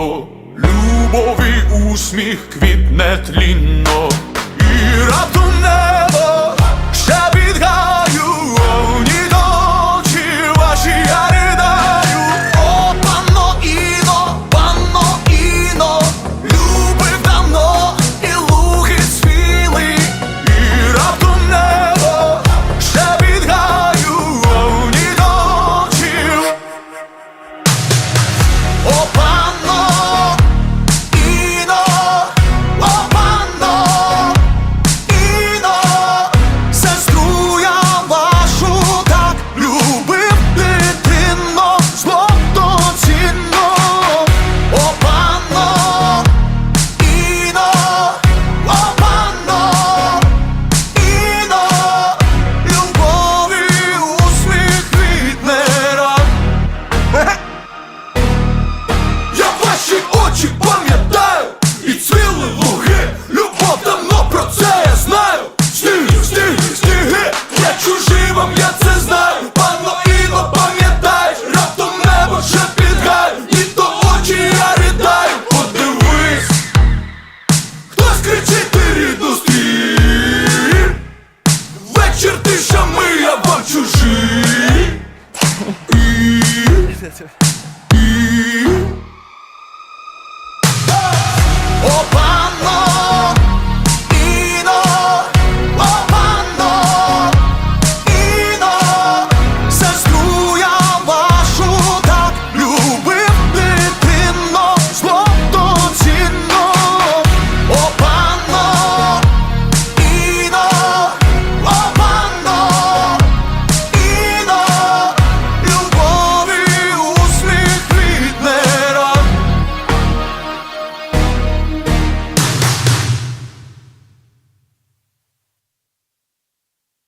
до любові усміх квітне тлінно. чертишами, я вам чужий. І, і,